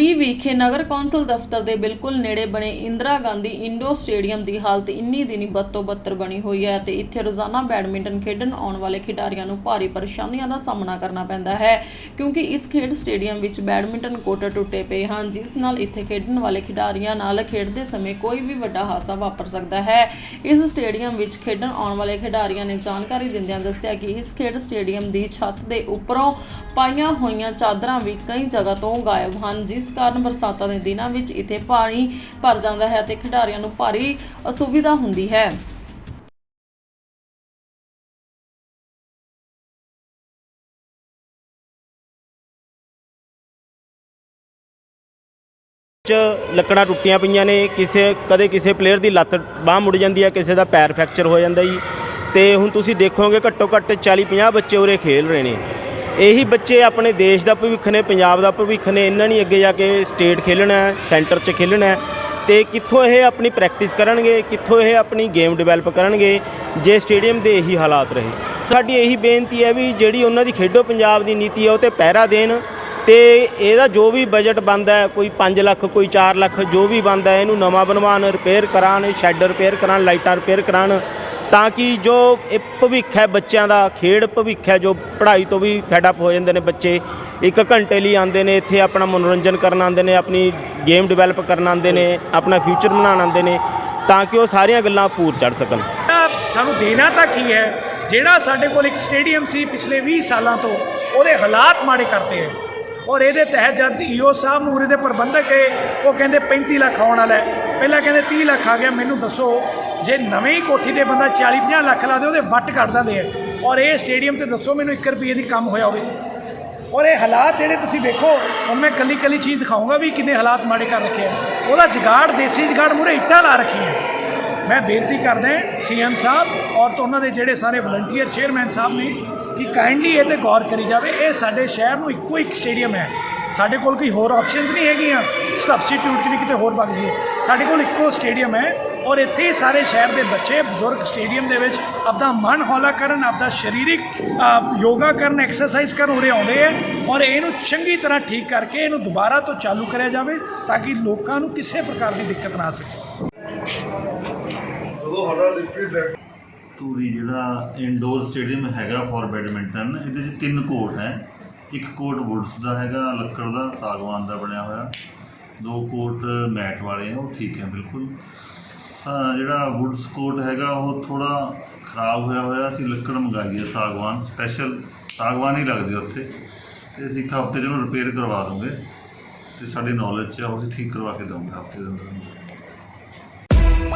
ਪੁਰੀ ਵਿਖੇ ਨਗਰ ਕੌਂਸਲ ਦਫ਼ਤਰ ਦੇ ਬਿਲਕੁਲ ਨੇੜੇ ਬਣੇ ਇੰਦਰਾ ਗਾਂਧੀ ਇੰਡੋਰ ਸਟੇਡੀਅਮ ਦੀ ਹਾਲਤ ਇੰਨੀ ਦਿਨੀ ਬੱਤੋ ਬੱਤਰ ਬਣੀ ਹੋਈ ਹੈ ਤੇ ਇੱਥੇ ਰੋਜ਼ਾਨਾ ਬੈਡਮਿੰਟਨ ਖੇਡਣ ਆਉਣ ਵਾਲੇ ਖਿਡਾਰੀਆਂ ਨੂੰ ਭਾਰੀ ਪਰੇਸ਼ਾਨੀਆਂ ਦਾ ਸਾਹਮਣਾ ਕਰਨਾ ਪੈਂਦਾ ਹੈ, ਕਿਉਂਕਿ ਇਸ ਖੇਡ ਸਟੇਡੀਅਮ ਵਿੱਚ ਬੈਡਮਿੰਟਨ ਕੋਰਟ ਟੁੱਟੇ ਪਏ ਹਨ, ਜਿਸ ਨਾਲ ਇੱਥੇ ਖੇਡਣ ਵਾਲੇ ਖਿਡਾਰੀਆਂ ਨਾਲ ਖੇਡਦੇ ਸਮੇਂ ਕੋਈ ਵੀ ਵੱਡਾ ਹਾਦਸਾ ਵਾਪਰ ਸਕਦਾ ਹੈ। ਇਸ ਸਟੇਡੀਅਮ ਵਿੱਚ ਖੇਡਣ ਆਉਣ ਵਾਲੇ ਖਿਡਾਰੀਆਂ ਨੇ ਜਾਣਕਾਰੀ ਦਿੰਦਿਆਂ ਦੱਸਿਆ ਕਿ ਇਸ ਖੇਡ ਸਟੇਡੀਅਮ ਦੀ ਛੱਤ ਦੇ ਉੱਪਰੋਂ ਪਾਈਆਂ ਹੋਈਆਂ ਚਾਦਰਾਂ ਵੀ ਕਈ ਜਗ੍ਹਾ ਤੋਂ ਗਾਇਬ ਹਨ, ਜਿਸ ਕਾਰਨ ਬਰਸਾਤਾਂ ਦੇ ਦਿਨਾਂ ਵਿੱਚ ਇੱਥੇ ਪਾਣੀ ਭਰ ਜਾਂਦਾ ਹੈ ਅਤੇ ਖਿਡਾਰੀਆਂ ਨੂੰ ਭਾਰੀ ਅਸੁਵਿਧਾ ਹੁੰਦੀ ਹੈ। ਚ ਲੱਕੜਾਂ ਟੁੱਟੀਆਂ ਪਈਆਂ ਨੇ, ਕਿਸੇ, ਕਦੇ ਕਿਸੇ ਪਲੇਅਰ ਦੀ ਲੱਤ ਬਾਹ ਮੁੜ ਜਾਂਦੀ ਹੈ, ਕਿਸੇ ਦਾ ਪੈਰ ਫ੍ਰੈਕਚਰ ਹੋ ਜਾਂਦਾ ਜੀ। ਤੇ ਹੁਣ ਤੁਸੀਂ ਦੇਖੋਗੇ ਘੱਟੋ ਘੱਟ 40 50 ਬੱਚੇ ਉਰੇ ਖੇਲ ਰਹੇ ਨੇ। ਇਹੀ ਬੱਚੇ ਆਪਣੇ ਦੇਸ਼ ਦਾ ਭਵਿੱਖ ਨੇ, ਪੰਜਾਬ ਦਾ ਭਵਿੱਖ ਨੇ, ਇਹਨਾਂ ਨੇ ਅੱਗੇ ਜਾ ਕੇ ਸਟੇਟ ਖੇਲਣਾ ਹੈ, ਸੈਂਟਰ 'ਚ ਖੇਲਣਾ ਹੈ ਤੇ ਕਿੱਥੋਂ ਇਹ ਆਪਣੀ ਪ੍ਰੈਕਟਿਸ ਕਰਨਗੇ, ਕਿੱਥੋਂ ਇਹ ਆਪਣੀ ਗੇਮ ਡਿਵੈਲਪ ਕਰਨਗੇ, ਜੇ ਸਟੇਡੀਅਮ ਦੇ ਇਹੀ ਹਾਲਾਤ ਰਹੇ। ਸਾਡੀ ਇਹੀ ਬੇਨਤੀ ਹੈ ਵੀ ਜਿਹੜੀ ਉਹਨਾਂ ਦੀ ਖੇਡੋ ਪੰਜਾਬ ਦੀ ਨੀਤੀ ਹੈ, ਉਹ ਤੇ ਪਹਿਰਾ ਦੇਣ ਤੇ ਇਹਦਾ ਜੋ ਵੀ ਬਜਟ ਬਣਦਾ ਕੋਈ 5 ਲੱਖ, ਕੋਈ 4 ਲੱਖ, ਜੋ ਵੀ ਬਣਦਾ ਇਹਨੂੰ ਨਵਾਂ ਬਣਵਾਉਣ ਰਿਪੇਅਰ ਕਰਾਉਣ ਸ਼ੈੱਡ ਰਿਪੇਅਰ ਕਰਾਉਣ ਲਾਈਟਾਂ ਰਿਪੇਅਰ ਕਰਾਉਣ, ਤਾਂ ਕਿ ਜੋ ਇਹ ਭਵਿੱਖ ਹੈ ਬੱਚਿਆਂ ਦਾ, ਖੇਡ ਭਵਿੱਖ ਹੈ, ਜੋ ਪੜ੍ਹਾਈ ਤੋਂ ਵੀ ਫੈਡ ਅਪ ਹੋ ਜਾਂਦੇ ਨੇ ਬੱਚੇ, ਇੱਕ ਘੰਟੇ ਲਈ ਆਉਂਦੇ ਨੇ, ਇੱਥੇ ਆਪਣਾ ਮਨੋਰੰਜਨ ਕਰਨ ਆਉਂਦੇ ਨੇ, ਆਪਣੀ ਗੇਮ ਡਿਵੈਲਪ ਕਰਨ ਆਉਂਦੇ ਨੇ, ਆਪਣਾ ਫਿਊਚਰ ਬਣਾਉਣ ਆਉਂਦੇ ਨੇ, ਤਾਂ ਕਿ ਉਹ ਸਾਰੀਆਂ ਗੱਲਾਂ ਪੂਰ ਚੜ ਸਕਣ। ਸਾਨੂੰ ਦੇਣਾ ਤਾਂ ਕੀ ਹੈ? ਜਿਹੜਾ ਸਾਡੇ ਕੋਲ ਇੱਕ ਸਟੇਡੀਅਮ ਸੀ ਪਿਛਲੇ 20 ਸਾਲਾਂ ਤੋਂ, ਉਹਦੇ ਹਾਲਾਤ ਮਾੜੇ ਕਰਦੇ ਹੈ ਔਰ ਇਹਦੇ ਤਹਿਤ ਜਦ ਈਓ ਸਾਹਿਬ ਮੂਰੇ ਦੇ ਪ੍ਰਬੰਧਕ ਹੈ ਉਹ ਕਹਿੰਦੇ 35 ਲੱਖ ਆਉਣ ਵਾਲਾ ਪਹਿਲਾਂ ਕਹਿੰਦੇ 30 ਲੱਖ ਆ ਗਿਆ, ਮੈਨੂੰ ਦੱਸੋ, ਜੇ ਨਵੇਂ ਹੀ ਕੋਠੀ ਤੇ ਬੰਦਾ 40 50 ਲੱਖ ਲਾ ਦੇ, ਉਹਦੇ ਵੱਟ ਕੱਢ ਦਿੰਦੇ ਆ। ਔਰ ਇਹ ਸਟੇਡੀਅਮ ਤੇ ਦੱਸੋ ਮੈਨੂੰ 1 ਰੁਪਏ ਦੀ ਕੰਮ ਹੋਇਆ ਹੋਵੇ। ਔਰ ਇਹ ਹਾਲਾਤ ਜਿਹੜੇ ਤੁਸੀਂ ਦੇਖੋ ਹੁਣ ਮੈਂ ਕੱਲੀ ਕੱਲੀ ਚੀਜ਼ ਦਿਖਾਊਂਗਾ ਵੀ ਕਿੰਨੇ ਹਾਲਾਤ ਮਾੜੇ ਕਰ ਰੱਖੇ ਆ। ਉਹਦਾ ਜਗਾੜ, ਦੇਸੀ ਜਗਾੜ ਮੂਰੇ ਇੱਟਾਂ ਲਾ ਰੱਖੀਆਂ ਮੈਂ ਬੇਨਤੀ ਕਰਦਾ ਸੀਐਮ ਸਾਹਿਬ ਔਰ ਤੋਂ ਉਹਨਾਂ ਦੇ ਜਿਹੜੇ ਸਾਰੇ ਵਲੰਟੀਅਰ ਚੇਅਰਮੈਨ ਸਾਹਿਬ ਨੇ ਕਿ ਕਾਈਂਡਲੀ ਇਹ ਤੇ ਗੌਰ ਕਰੀ ਜਾਵੇ, ਇਹ ਸਾਡੇ ਸ਼ਹਿਰ ਨੂੰ ਇੱਕੋ ਇੱਕ ਸਟੇਡੀਅਮ ਹੈ। ਸਾਡੇ ਕੋਲ ਕੋਈ ਹੋਰ ਆਪਸ਼ਨਸ ਨਹੀਂ ਹੈਗੀਆਂ। ਸਬਸਟੀਟਿਊਟ ਵੀ ਕਿਤੇ ਹੋਰ ਵਗ ਜਾਈਏ। ਸਾਡੇ ਕੋਲ ਇੱਕੋ ਸਟੇਡੀਅਮ ਹੈ ਔਰ ਇੱਥੇ ਸਾਰੇ ਸ਼ਹਿਰ ਦੇ ਬੱਚੇ, ਬਜ਼ੁਰਗ ਸਟੇਡੀਅਮ ਦੇ ਵਿੱਚ ਆਪਦਾ ਮਨ ਹੌਲਾ ਕਰਨ, ਆਪਦਾ ਸਰੀਰਕ ਯੋਗਾ ਕਰਨ ਐਕਸਰਸਾਈਜ਼ ਕਰਨ ਉਰੇ ਆਉਂਦੇ ਆ ਔਰ ਇਹਨੂੰ ਚੰਗੀ ਤਰ੍ਹਾਂ ਠੀਕ ਕਰਕੇ ਇਹਨੂੰ ਦੁਬਾਰਾ ਤੋਂ ਚਾਲੂ ਕਰਿਆ ਜਾਵੇ ਤਾਂ ਕਿ ਲੋਕਾਂ ਨੂੰ ਕਿਸੇ ਪ੍ਰਕਾਰ ਦੀ ਦਿੱਕਤ ਨਾ ਆ ਸਕੇ ਧੂਰੀ ਜਿਹੜਾ ਇਨਡੋਰ ਸਟੇਡੀਅਮ ਹੈਗਾ ਫॉर ਬੈਡਮਿੰਟਨ ਇਹਦੇ 'ਚ ਤਿੰਨ ਕੋਰਟ ਹੈ। ਇੱਕ ਕੋਰਟ ਵੁੱਡਸ ਦਾ ਹੈਗਾ, ਲੱਕੜ ਦਾ, ਸਾਗਵਾਨ ਦਾ ਬਣਿਆ ਹੋਇਆ। ਦੋ ਕੋਰਟ ਮੈਟ ਵਾਲੇ ਆ, ਉਹ ਠੀਕ ਹੈ, ਬਿਲਕੁਲ। ਸਾ, ਜਿਹੜਾ ਵੁੱਡਸ ਕੋਰਟ ਹੈਗਾ, ਉਹ ਥੋੜਾ ਖਰਾਬ ਹੋਇਆ ਹੋਇਆ, ਅਸੀਂ ਲੱਕੜ ਮੰਗਾਈ ਹੈ ਸਾਗਵਾਨ ਸਪੈਸ਼ਲ ਸਾਗਵਾਨ ਹੀ ਲੱਗਦੀ ਉੱਥੇ। ਤੇ ਅਸੀਂ ਇੱਕ ਹਫ਼ਤੇ 'ਚ ਉਹਨੂੰ ਰਿਪੇਅਰ ਕਰਵਾ ਦੂੰਗੇ ਤੇ ਸਾਡੀ ਨੌਲੇਜ 'ਚ ਆ, ਉਹ ਅਸੀਂ ਠੀਕ ਕਰਵਾ ਕੇ ਦਊਂਗੇ ਹਫ਼ਤੇ ਦੇ ਅੰਦਰ।